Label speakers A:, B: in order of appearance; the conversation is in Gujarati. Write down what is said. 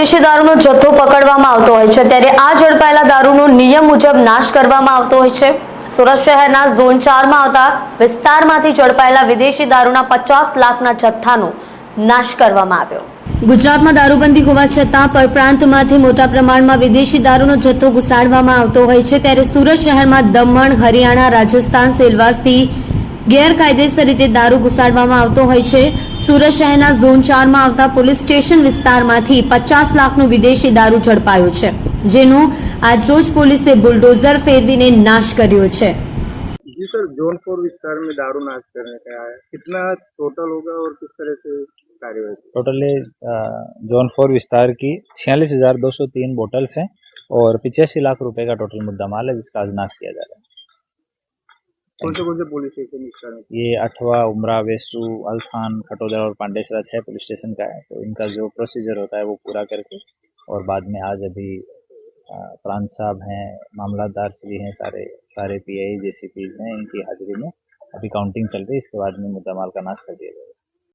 A: વિદેશી દારૂનો જથ્થો પકડવામાં આવતો હોય છે ત્યારે આ ઝડપાયેલા દારૂનો નિયમ મુજબ નાશ કરવામાં આવતો હોય છે સુરત શહેરના ઝોન ચારમાં આવતા વિસ્તારમાંથી ઝડપાયેલા વિદેશી દારૂના પચાસ લાખના જથ્થાનો નાશ કરવામાં આવ્યો ગુજરાતમાં દારૂબંધી હોવા છતાં પરપ્રાંતમાંથી મોટા પ્રમાણમાં વિદેશી દારૂનો જથ્થો ઘુસાડવામાં આવતો હોય છે ત્યારે સુરત શહેરમાં દમણ હરિયાણા રાજસ્થાન સેલવાસથી ગેરકાયદેસર રીતે દારૂ ઘુસાડવામાં આવતો હોય છે सुरजायना जोन 4 માં આવતા પોલીસ સ્ટેશન વિસ્તારમાંથી 50 લાખનો વિદેશી દારૂ ઝડપાયો છે જેનો આજ રોજ પોલીસે બુલડોઝર ફેરવીને નાશ કર્યો છે
B: જી સર ઝોન 4 વિસ્તારમાં દારૂ નાશ કરવાની કયા છે કેટલા
C: ટોટલ હોગા અને કઈ રીતે કાર્યરત ટોટલી ઝોન 4 વિસ્તારની 46203 બોટલ્સ છે અને 85 લાખ રૂપિયા કા ટોટલ મુદ્દામાલ છે જે કા નાશ કરવામાં આવે છે
B: कौन से कौन से पुलिस स्टेशन
C: ये अठवा उमरा वेसू अलफान खटोदर और पांडेसरा छह पुलिस स्टेशन का है तो इनका जो प्रोसीजर होता है वो पूरा करके और बाद में आज अभी प्रांत साहब हैं मामलादार श्री हैं सारे सारे पी पीआई जेसीपीज हैं इनकी हाजिरी में अभी काउंटिंग चल रही है इसके बाद में मुद्दा माल का नाश कर दिया जाएगा